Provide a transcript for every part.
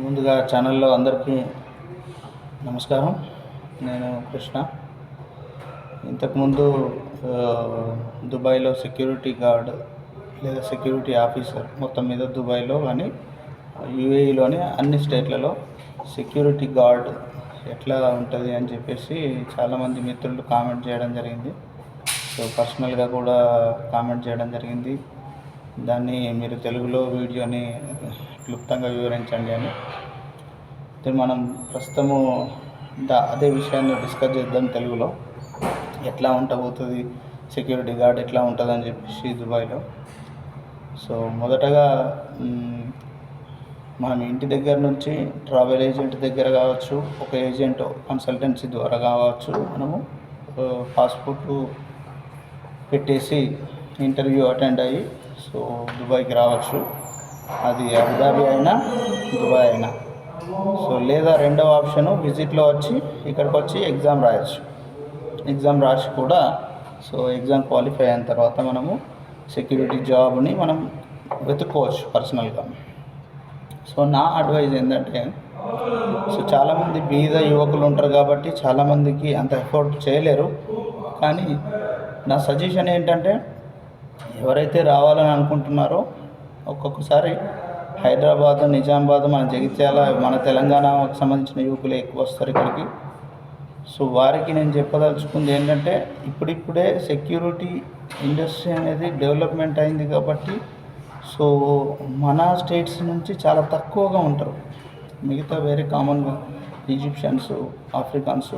ముందుగా ఛానల్లో అందరికీ నమస్కారం. నేను కృష్ణ. ఇంతకుముందు దుబాయ్లో సెక్యూరిటీ గార్డ్ లేదా సెక్యూరిటీ ఆఫీసర్ మొత్తం మీద దుబాయ్లో కానీ యూఏఈలోని అన్ని స్టేట్లలో సెక్యూరిటీ గార్డ్ ఎట్లా ఉంటుంది అని చెప్పేసి చాలామంది మిత్రులు కామెంట్ చేయడం జరిగింది. సో పర్సనల్గా కూడా కామెంట్ చేయడం జరిగింది. దాన్ని మీరు తెలుగులో వీడియోని క్లుప్తంగా వివరించండి అని. మనం ప్రస్తుతము దా అదే విషయాన్ని డిస్కస్ చేద్దాం తెలుగులో. ఎట్లా ఉండబోతుంది సెక్యూరిటీ గార్డ్ ఎట్లా ఉంటుంది అని చెప్పేసి దుబాయ్లో. సో మొదటగా మనం ఇంటి దగ్గర నుంచి ట్రావెల్ ఏజెంట్ దగ్గర కావచ్చు ఒక ఏజెంట్ కన్సల్టెన్సీ ద్వారా కావచ్చు మనము పాస్పోర్ట్ పెట్టేసి ఇంటర్వ్యూ అటెండ్ అయ్యి సో దుబాయ్కి రావచ్చు. అది అబుదాబి అయినా దుబాయ్ అయినా. సో లేదా రెండవ ఆప్షన్ విజిట్లో వచ్చి ఇక్కడికి వచ్చి ఎగ్జామ్ రాయొచ్చు. ఎగ్జామ్ రాసి కూడా సో ఎగ్జామ్ క్వాలిఫై అయిన తర్వాత మనము సెక్యూరిటీ జాబ్ని మనం వెతుక్కోవచ్చు పర్సనల్గా. సో నా అడ్వైజ్ ఏంటంటే సో చాలామంది బీద యువకులు ఉంటారు కాబట్టి చాలామందికి అంత ఎఫోర్డ్ చేయలేరు. కానీ నా సజెషన్ ఏంటంటే ఎవరైతే రావాలని అనుకుంటున్నారో ఒక్కొక్కసారి హైదరాబాద్ నిజామాబాద్ మన జగిత్యాల మన తెలంగాణకు సంబంధించిన యువకులు ఎక్కువ వస్తారు ఇక్కడికి. సో వారికి నేను చెప్పదలుచుకుంది ఏంటంటే ఇప్పుడిప్పుడే సెక్యూరిటీ ఇండస్ట్రీ అనేది డెవలప్మెంట్ అయింది కాబట్టి సో మన స్టేట్స్ నుంచి చాలా తక్కువగా ఉంటారు. మిగతా వేరే common Egyptians Africans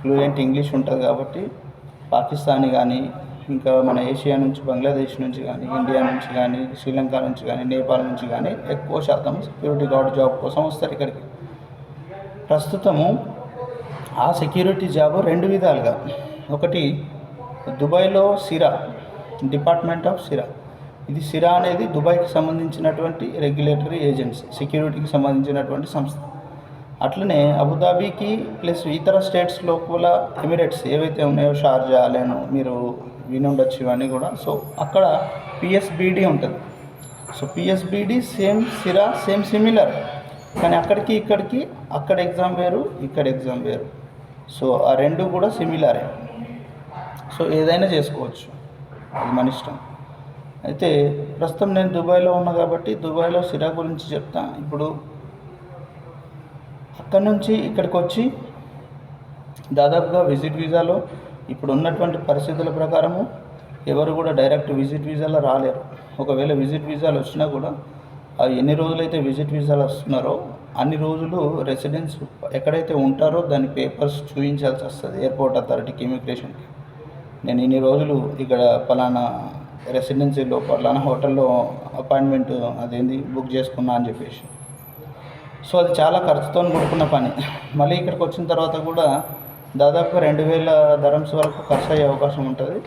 fluent English ఉంటుంది కాబట్టి పాకిస్తానీ కానీ ఇంకా మన ఏషియా నుంచి బంగ్లాదేశ్ నుంచి కానీ ఇండియా నుంచి కానీ శ్రీలంక నుంచి కానీ నేపాల్ నుంచి కానీ ఎక్కువ శాతం సెక్యూరిటీ గార్డ్ జాబ్ కోసం వస్తారు ఇక్కడికి. ప్రస్తుతము ఆ సెక్యూరిటీ జాబ్ రెండు విధాలుగా. ఒకటి దుబాయ్లో సిరా డిపార్ట్మెంట్ ఆఫ్ సిరా. ఇది సిరా అనేది దుబాయ్కి సంబంధించినటువంటి రెగ్యులేటరీ ఏజెన్సీ సెక్యూరిటీకి సంబంధించినటువంటి సంస్థ. అట్లనే అబుదాబీకి ప్లస్ ఇతర స్టేట్స్ లోపల ఎమిరేట్స్ ఏవైతే ఉన్నాయో షార్జా లేను మీరు విని ఉండొచ్చు ఇవన్నీ కూడా. సో అక్కడ పిఎస్బిడి ఉంటుంది. సో పిఎస్బిడి సేమ్ సిరా సేమ్ సిమిలర్ కానీ అక్కడికి ఇక్కడికి అక్కడ ఎగ్జామ్ వేరు ఇక్కడ ఎగ్జామ్ వేరు. సో ఆ రెండు కూడా సిమిలరే సో ఏదైనా చేసుకోవచ్చు. అది మన ఇష్టం. అయితే ప్రస్తుతం నేను దుబాయ్లో ఉన్నా కాబట్టి దుబాయ్లో సిరా గురించి చెప్తా. ఇప్పుడు అక్కడ నుంచి ఇక్కడికి వచ్చి దాదాపుగా విజిట్ వీసాలో ఇప్పుడు ఉన్నటువంటి పరిస్థితుల ప్రకారము ఎవరు కూడా డైరెక్ట్ విజిట్ వీసాలో రాలేరు. ఒకవేళ విజిట్ వీసాలు వచ్చినా కూడా అవి ఎన్ని రోజులైతే విజిట్ వీసాలు వస్తున్నారో అన్ని రోజులు రెసిడెన్స్ ఎక్కడైతే ఉంటారో దాని పేపర్స్ చూపించాల్సి వస్తుంది ఎయిర్పోర్ట్ అథారిటీకి ఇమిగ్రేషన్కి నేను ఇన్ని రోజులు ఇక్కడ పలానా రెసిడెన్సీలో పలానా హోటల్లో అపాయింట్మెంట్ అదేంది బుక్ చేసుకున్నా అని చెప్పేసి. సో అది చాలా ఖర్చుతో కూడుకున్న పని. మళ్ళీ ఇక్కడికి వచ్చిన తర్వాత కూడా దాదాపుగా రెండు వేల ధరమ్స్ వరకు ఖర్చు అయ్యే అవకాశం ఉంటుంది.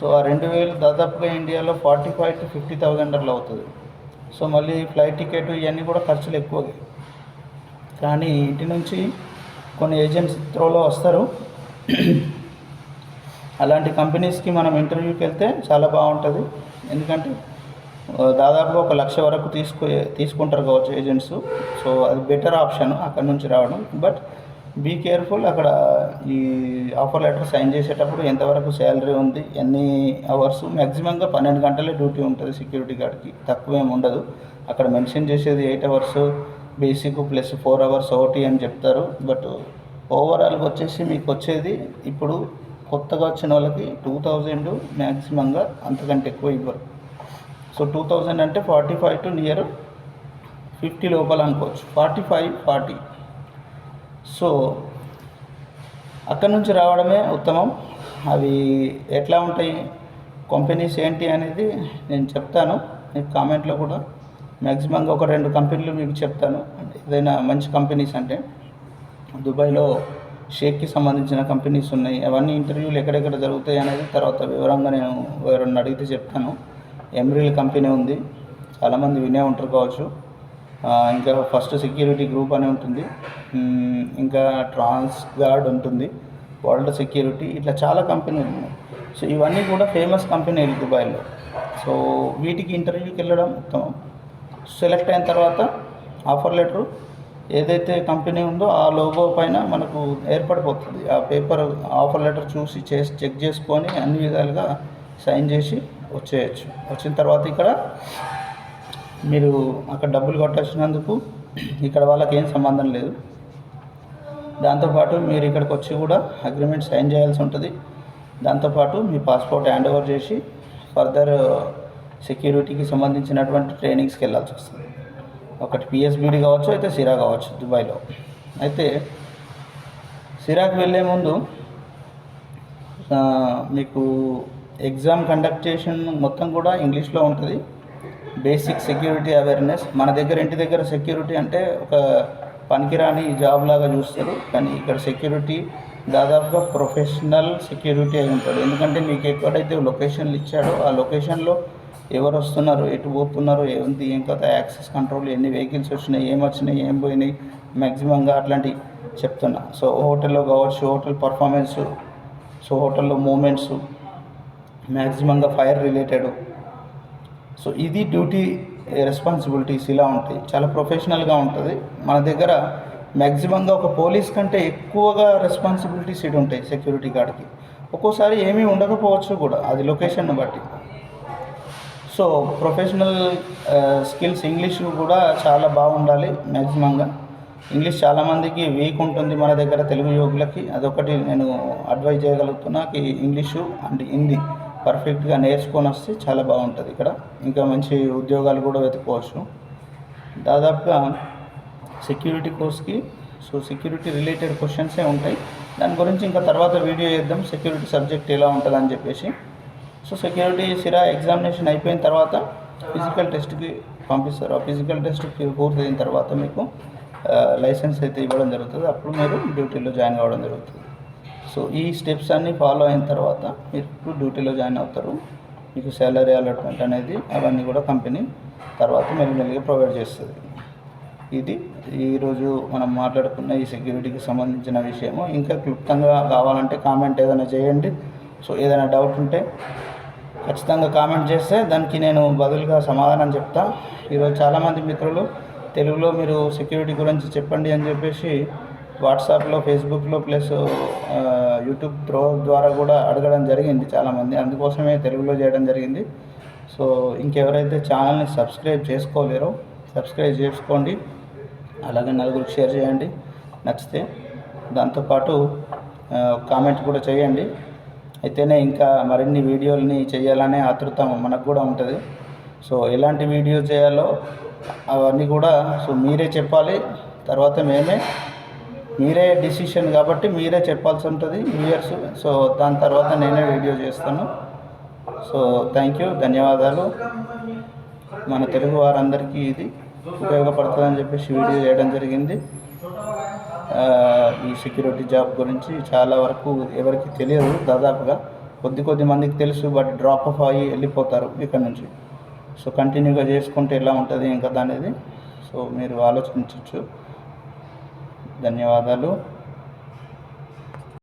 సో ఆ రెండు వేలు దాదాపుగా ఇండియాలో forty five to fifty thousand అట్లా అవుతుంది. సో మళ్ళీ ఫ్లైట్ టికెట్ ఇవన్నీ కూడా ఖర్చులు ఎక్కువగా. కానీ ఇంటి నుంచి కొన్ని ఏజెంట్స్ త్రోలో వస్తారు. అలాంటి కంపెనీస్కి మనం ఇంటర్వ్యూకి వెళ్తే చాలా బాగుంటుంది. ఎందుకంటే ఆ, దాదాపుగా ఒక లక్ష వరకు తీసుకు తీసుకుంటారు కావచ్చు ఏజెంట్స్. సో అది బెటర్ ఆప్షన్ అక్కడ నుంచి రావడం. బట్ బీ కేర్ఫుల్ అక్కడ ఈ ఆఫర్ లెటర్ సైన్ చేసేటప్పుడు ఎంతవరకు శాలరీ ఉంది ఎన్ని అవర్స్ మ్యాక్సిమంగా పన్నెండు గంటలే డ్యూటీ ఉంటుంది సెక్యూరిటీ గార్డ్కి తక్కువ ఏమి ఉండదు. అక్కడ మెన్షన్ చేసేది eight hours basic plus four hours OT అని చెప్తారు. బట్ ఓవరాల్గా వచ్చేసి మీకు వచ్చేది ఇప్పుడు కొత్తగా వచ్చిన వాళ్ళకి టూ థౌజండ్ మ్యాక్సిమంగా అంతకంటే ఎక్కువ ఇవ్వరు. సో టూ థౌజండ్ అంటే forty five to near fifty లోపల అనుకోవచ్చు. ఫార్టీ ఫైవ్ ఫార్టీ సో అక్కడ నుంచి రావడమే ఉత్తమం. అవి ఎట్లా ఉంటాయి కంపెనీస్ ఏంటి అనేది నేను చెప్తాను. మీకు కామెంట్లో కూడా. మ్యాక్సిమంగా ఒక రెండు కంపెనీలు మీకు చెప్తాను. ఏదైనా మంచి కంపెనీస్ అంటే దుబాయ్లో షేక్కి సంబంధించిన కంపెనీస్ ఉన్నాయి. అవన్నీ ఇంటర్వ్యూలు ఎక్కడెక్కడ జరుగుతాయి అనేది తర్వాత వివరంగా నేను ఎవరన్నా అడిగితే చెప్తాను. ఎమ్రిల్ కంపెనీ ఉంది. చాలామంది వినే ఉంటారు కావచ్చు. ఇంకా ఫస్ట్ సెక్యూరిటీ గ్రూప్ అని ఉంటుంది. ఇంకా ట్రాన్స్ గార్డ్ ఉంటుంది. వరల్డ్ సెక్యూరిటీ ఇట్లా చాలా కంపెనీలు ఉన్నాయి. సో ఇవన్నీ కూడా ఫేమస్ కంపెనీలు దుబాయ్లో సో వీటికి ఇంటర్వ్యూకి వెళ్ళడం ఉత్తమం సెలెక్ట్ అయిన తర్వాత ఆఫర్ లెటరు ఏదైతే కంపెనీ ఉందో ఆ లోగో పైన మనకు ఏర్పడిపోతుంది. ఆ పేపర్ ఆఫర్ లెటర్ చూసి చేసి చెక్ చేసుకొని అన్ని విధాలుగా సైన్ చేసి వచ్చేయచ్చు. వచ్చిన తర్వాత ఇక్కడ మీరు అక్కడ డబ్బులు కొట్టొచ్చినందుకు ఇక్కడ వాళ్ళకి ఏం సంబంధం లేదు. దాంతోపాటు మీరు ఇక్కడికి వచ్చి కూడా అగ్రిమెంట్ సైన్ చేయాల్సి ఉంటుంది. దాంతోపాటు మీ పాస్పోర్ట్ హ్యాండ్ ఓవర్ చేసి ఫర్దర్ సెక్యూరిటీకి uh, సంబంధించినటువంటి ట్రైనింగ్స్కి వెళ్ళాల్సి వస్తుంది. ఒకటి పిఎస్బిడి కావచ్చు అయితే సిరా కావచ్చు దుబాయ్లో. అయితే సిరాకు వెళ్ళే ముందు మీకు ఎగ్జామ్ కండక్ట్ చేసిన మొత్తం కూడా ఇంగ్లీష్లో ఉంటుంది. Basic security awareness. మన దగ్గర ఇంటి దగ్గర సెక్యూరిటీ అంటే ఒక పనికిరాని జాబ్ లాగా చూస్తారు. కానీ ఇక్కడ సెక్యూరిటీ దాదాపుగా ప్రొఫెషనల్ సెక్యూరిటీ అయి ఉంటాడు. ఎందుకంటే మీకు ఎక్కడైతే లొకేషన్లు ఇచ్చాడో ఆ లొకేషన్లో ఎవరు వస్తున్నారు ఎటు పోతున్నారు ఏంటి ఏం కథ యాక్సెస్ కంట్రోల్ ఎన్ని వెహికల్స్ వచ్చినాయి ఏం వచ్చినాయి ఏం పోయినాయి మ్యాక్సిమంగా అట్లాంటివి చెప్తున్నా. సో హోటల్లో కావచ్చు హోటల్ పర్ఫార్మెన్స్ సో హోటల్లో మూమెంట్స్ మ్యాక్సిమంగా ఫైర్ రిలేటెడ్. సో ఇది డ్యూటీ రెస్పాన్సిబిలిటీస్ ఇలా ఉంటాయి. చాలా ప్రొఫెషనల్గా ఉంటుంది. మన దగ్గర మ్యాక్సిమంగా ఒక పోలీస్ కంటే ఎక్కువగా రెస్పాన్సిబిలిటీస్ ఇటు ఉంటాయి సెక్యూరిటీ గార్డ్కి ఒక్కోసారి ఏమీ ఉండకపోవచ్చు కూడా అది లొకేషన్ను బట్టి. సో ప్రొఫెషనల్ స్కిల్స్ ఇంగ్లీష్ కూడా చాలా బాగుండాలి మ్యాక్సిమంగా ఇంగ్లీష్ చాలామందికి వీక్ ఉంటుంది మన దగ్గర తెలుగు యోగులకి. అదొకటి నేను అడ్వైజ్ చేయగలుగుతున్నా ఇంగ్లీషు అండ్ హిందీ పర్ఫెక్ట్గా నేర్చుకొని వస్తే చాలా బాగుంటుంది ఇక్కడ. ఇంకా మంచి ఉద్యోగాలు కూడా వెతుక్కోవచ్చు. దాదాపుగా సెక్యూరిటీ కోర్స్కి సో సెక్యూరిటీ రిలేటెడ్ క్వశ్చన్సే ఉంటాయి. దాని గురించి ఇంకా తర్వాత వీడియో చేద్దాం సెక్యూరిటీ సబ్జెక్ట్ ఎలా ఉంటుందని చెప్పేసి. సో సెక్యూరిటీ సిరా ఎగ్జామినేషన్ అయిపోయిన తర్వాత ఫిజికల్ టెస్ట్కి పంపిస్తారు. ఆ ఫిజికల్ టెస్ట్ పూర్తయిన తర్వాత మీకు లైసెన్స్ అయితే ఇవ్వడం జరుగుతుంది. అప్పుడు మీరు డ్యూటీలో జాయిన్ అవ్వడం జరుగుతుంది. సో ఈ స్టెప్స్ అన్నీ ఫాలో అయిన తర్వాత మీరు డ్యూటీలో జాయిన్ అవుతారు. మీకు శాలరీ అలాట్మెంట్ అనేది అవన్నీ కూడా కంపెనీ తర్వాత మెల్లిమెల్లిగా ప్రొవైడ్ చేస్తుంది. ఇది ఈరోజు మనం మాట్లాడుకున్న ఈ సెక్యూరిటీకి సంబంధించిన విషయము. ఇంకా క్లుప్తంగా కావాలంటే కామెంట్ ఏదైనా చేయండి. సో ఏదైనా డౌట్ ఉంటే ఖచ్చితంగా కామెంట్ చేస్తే దానికి నేను బదులుగా సమాధానం చెప్తా. ఈరోజు చాలామంది మిత్రులు తెలుగులో మీరు సెక్యూరిటీ గురించి చెప్పండి అని చెప్పేసి వాట్సాప్లో ఫేస్బుక్లో ప్లస్ యూట్యూబ్ త్రో ద్వారా కూడా అడగడం జరిగింది చాలామంది. అందుకోసమే తెలుగులో చేయడం జరిగింది. సో ఇంకెవరైతే ఛానల్ని సబ్స్క్రైబ్ చేసుకోలేరో సబ్స్క్రైబ్ చేసుకోండి. అలాగే నలుగురికి షేర్ చేయండి. నచ్చితే దాంతోపాటు కామెంట్ కూడా చేయండి. అయితేనే ఇంకా మరిన్ని వీడియోలని చేయాలనే ఆతృత మనకు కూడా ఉంటుంది. సో ఎలాంటి వీడియో చేయాలో అవన్నీ కూడా సో మీరే చెప్పాలి. తర్వాత మేమే మీరే డిసిషన్ కాబట్టి మీరే చెప్పాల్సి ఉంటుంది వ్యూయర్స్ సో దాని తర్వాత నేనే వీడియో చేస్తాను. సో థ్యాంక్ యూ ధన్యవాదాలు. మన తెలుగు వారందరికీ ఇది ఉపయోగపడుతుందని చెప్పేసి వీడియో చేయడం జరిగింది. ఈ సెక్యూరిటీ జాబ్ గురించి చాలా వరకు ఎవరికి తెలియదు దాదాపుగా కొద్ది కొద్ది మందికి తెలుసు బట్ డ్రాప్ ఆఫ్ అయ్యి వెళ్ళిపోతారు ఇక్కడ నుంచి. సో కంటిన్యూగా చేసుకుంటే ఎలా ఉంటుంది ఇంకా అనేది సో మీరు ఆలోచించవచ్చు ధన్యవాదాలు.